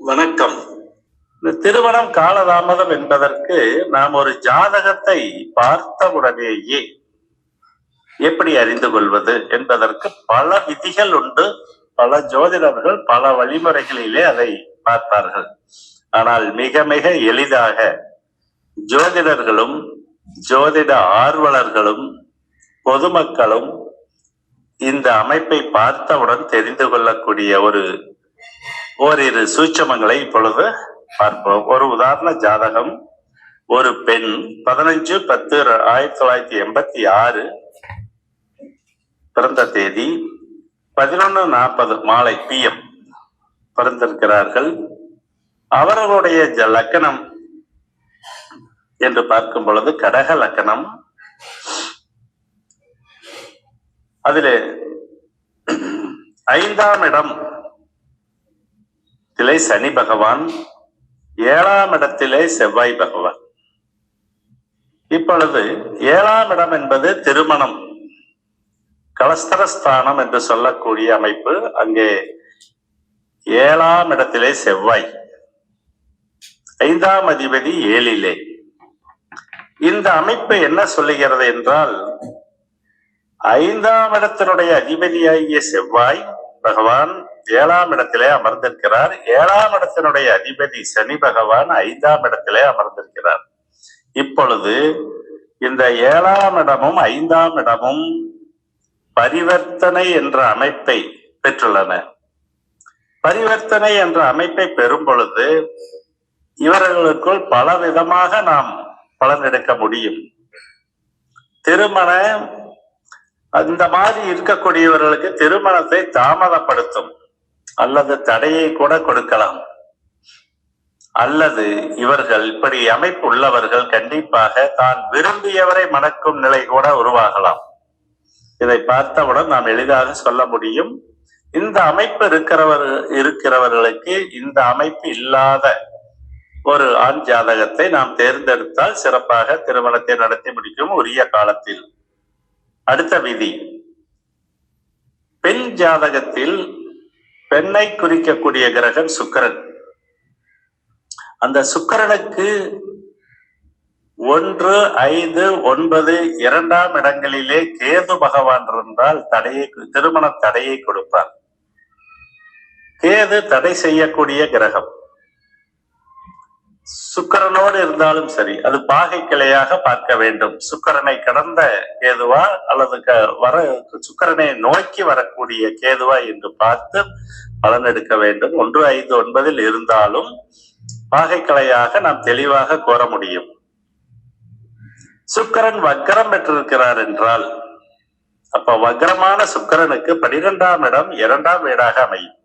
வணக்கம். இந்த திருமணம் காலதாமதம் என்பதற்கு நாம் ஒரு ஜாதகத்தை பார்த்தவுடனேயே எப்படி அறிந்து கொள்வது என்பதற்கு பல விதிகள் உண்டு. பல ஜோதிடர்கள் பல வழிமுறைகளிலே அதை பார்ப்பார்கள் ஆனால் மிக மிக எளிதாக ஜோதிடர்களும் ஜோதிட ஆர்வலர்களும் பொதுமக்களும் இந்த அமைப்பை பார்த்தவுடன் தெரிந்து கொள்ளக்கூடிய ஒரு ஓரிரு சூட்சமங்களை இப்பொழுது பார்ப்போம். ஒரு உதாரண ஜாதகம் ஒரு பெண் பதினஞ்சு பத்து ஆயிரத்தி தொள்ளாயிரத்தி எண்பத்தி ஆறு பிறந்த தேதி பதினொன்னு நாற்பது மாலை பிஎம் பிறந்திருக்கிறார்கள். அவர்களுடைய ஜ- லக்கணம் என்று பார்க்கும் பொழுது கடக லக்கணம். அதில் ஐந்தாம் இடம் இடத்திலே சனி பகவான் ஏழாம் இடத்திலே செவ்வாய் பகவான். இப்பொழுது ஏழாம் இடம் என்பது திருமணம். கலஸ்தரஸ்தானம் என்று சொல்லக்கூடிய அமைப்பு அங்கே ஏழாம் இடத்திலே செவ்வாய். ஐந்தாம் அதிபதி ஏழிலே. இந்த அமைப்பு என்ன சொல்லுகிறது என்றால் ஐந்தாம் இடத்தினுடைய அதிபதியாகிய செவ்வாய் பகவான் ஏழாம் இடத்திலே அமர்ந்திருக்கிறார். ஏழாம் இடத்தினுடைய அதிபதி சனி பகவான் ஐந்தாம் இடத்திலே அமர்ந்திருக்கிறார். இப்பொழுது இந்த ஏழாம் இடமும் ஐந்தாம் இடமும் பரிவர்த்தனை என்ற அமைப்பை பெற்றுள்ளன. பரிவர்த்தனை என்ற அமைப்பை பெறும் பொழுது இவர்களுக்குள் பல விதமாக நாம் பலன் எடுக்க முடியும். திருமண அந்த மாதிரி இருக்கக்கூடியவர்களுக்கு திருமணத்தை தாமதப்படுத்தும். அல்லது தடையை கூட கொடுக்கலாம். அல்லது இவர்கள் இப்படி அமைப்பு உள்ளவர்கள் கண்டிப்பாக தான் விரும்பியவரை மணக்கும் நிலை கூட உருவாகலாம். இதை பார்த்தவுடன் நாம் எளிதாக சொல்ல முடியும். இந்த அமைப்பு இருக்கிறவர் இருக்கிறவர்களுக்கு இந்த அமைப்பு இல்லாத ஒரு ஆண் ஜாதகத்தை நாம் தேர்ந்தெடுத்தால் சிறப்பாக திருமணத்தை நடத்தி முடிக்கும் உரிய காலத்தில். அடுத்த விதி. பெண் ஜாதகத்தில் பெண்ணை குறிக்கக்கூடிய கிரகம் சுக்கிரன். அந்த சுக்கிரனுக்கு ஒன்று ஐந்து ஒன்பது இரண்டாம் இடங்களிலே கேது பகவான் இருந்தால் தடையை திருமண தடையை கொடுப்பார். கேது தடை செய்யக்கூடிய கிரகம். சுக்கரனோடு இருந்தாலும் சரி அது பாகை கிளையாக பார்க்க வேண்டும். சுக்கரனை கடந்த கேதுவா அல்லது க- வர சுக்கரனை நோக்கி வரக்கூடிய கேதுவா என்று பார்த்து பலன் எடுக்க வேண்டும். ஒன்று ஐந்து ஒன்பதில் இருந்தாலும் பாகை கிளையாக நாம் தெளிவாக கோர முடியும். சுக்கரன் வக்கரம் பெற்றிருக்கிறார் என்றால் அப்ப வக்ரமான சுக்கரனுக்கு பனிரெண்டாம் இடம் இரண்டாம் வீடாக அமையும்.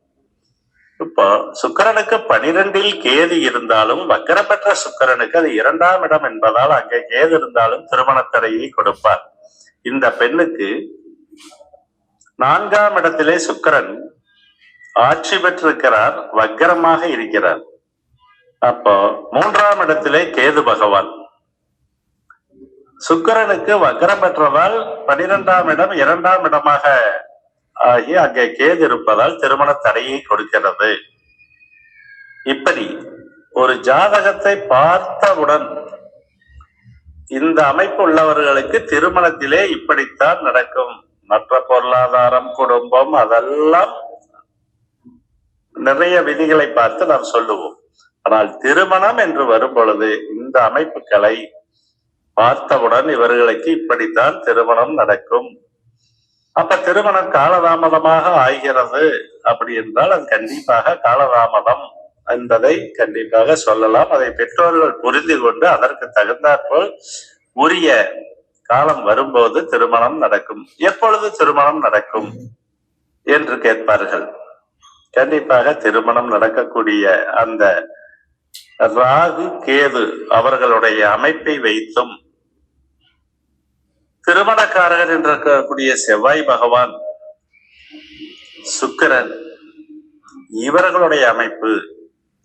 இப்போ சுக்கிரனுக்கு பனிரெண்டில் கேது இருந்தாலும் வக்கரம் பெற்ற சுக்கரனுக்கு அது இரண்டாம் இடம் என்பதால் அங்கே கேது இருந்தாலும் திருமண தடையை கொடுப்பார். இந்த பெண்ணுக்கு நான்காம் இடத்திலே சுக்கிரன் ஆட்சி பெற்றிருக்கிறார் வக்கரமாக இருக்கிறார். அப்போ மூன்றாம் இடத்திலே கேது பகவான். சுக்கிரனுக்கு வக்கரம் பெற்றதால் பனிரெண்டாம் இடம் இரண்டாம் இடமாக ஆகி அங்கே கேது இருப்பதால் திருமண தடையை கொடுக்கிறது. இப்படி ஒரு ஜாதகத்தை பார்த்தவுடன் இந்த அமைப்பு உள்ளவர்களுக்கு திருமணத்திலே இப்படித்தான் நடக்கும். மற்ற பொருளாதாரம் குடும்பம் அதெல்லாம் நிறைய விதிகளை பார்த்து நாம் சொல்லுவோம். ஆனால் திருமணம் என்று வரும் பொழுது இந்த அமைப்புகளை பார்த்தவுடன் இவர்களுக்கு இப்படித்தான் திருமணம் நடக்கும். அப்ப திருமணம் காலதாமதமாக ஆகிறது. அப்படி என்றால் அது கண்டிப்பாக காலதாமதம் என்பதை கண்டிப்பாக சொல்லலாம். அதை பெற்றோர்கள் புரிந்து கொண்டு அதற்கு தகுந்தாற்போல் உரிய காலம் வரும்போது திருமணம் நடக்கும். எப்பொழுது திருமணம் நடக்கும் என்று கேட்பார்கள். கண்டிப்பாக திருமணம் நடக்கக்கூடிய அந்த ராகு கேது அவர்களுடைய அமைப்பை வைத்தும் திருமணக்காரகர் என்று இருக்கக்கூடிய செவ்வாய் பகவான் சுக்கிரன் இவர்களுடைய அமைப்பு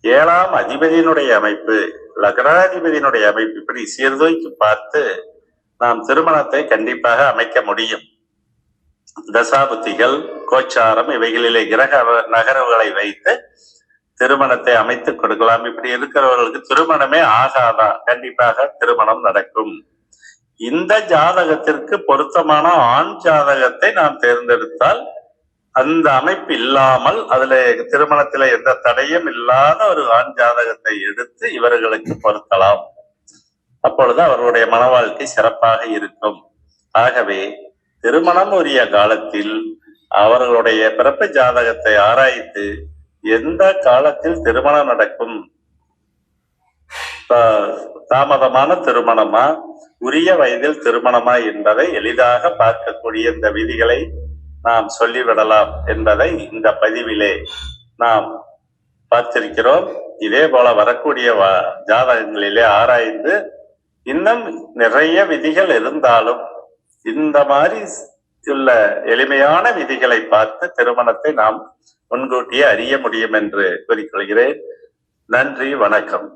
ஏழாம் அதிபதியினுடைய அமைப்பு லக்னாதிபதியினுடைய அமைப்பு இப்படி சீர்தூக்கி பார்த்து நாம் திருமணத்தை கண்டிப்பாக அமைக்க முடியும். தசாபுத்திகள் கோச்சாரம் இவைகளிலே கிரக நகர்வுகளை வைத்து திருமணத்தை அமைத்துக் கொடுக்கலாம். இப்படி இருக்கிறவர்களுக்கு திருமணமே ஆகாதா? கண்டிப்பாக திருமணம் நடக்கும். இந்த ஜாதகத்திற்கு பொருத்தமான ஆண் ஜாதகத்தை நாம் தேர்ந்தெடுத்தால் அந்த அமைப்பு இல்லாமல் அதுல திருமணத்துல எந்த தடையும் இல்லாத ஒரு ஆண் ஜாதகத்தை எடுத்து இவர்களுக்கு பொருத்தலாம். அப்பொழுது அவர்களுடைய மன வாழ்க்கை சிறப்பாக இருக்கும். ஆகவே திருமணம் உரிய காலத்தில் அவர்களுடைய பிறப்பு ஜாதகத்தை ஆராய்ந்து எந்த காலத்தில் திருமணம் நடக்கும் தாமதமான திருமணமா? உரிய வயதில் திருமணமா என்பதை எளிதாக பார்க்கக்கூடிய இந்த விதிகளை நாம் சொல்லிவிடலாம் என்பதை இந்த பதிவிலே நாம் பார்த்திருக்கிறோம். இதே போல வரக்கூடிய ஜாதகங்களிலே ஆராய்ந்து இன்னும் நிறைய விதிகள் இருந்தாலும் இந்த மாதிரி உள்ள எளிமையான விதிகளை பார்த்து திருமணத்தை நாம் முன்கூட்டியே அறிய முடியும் என்று கூறிக்கொள்கிறேன். நன்றி வணக்கம்.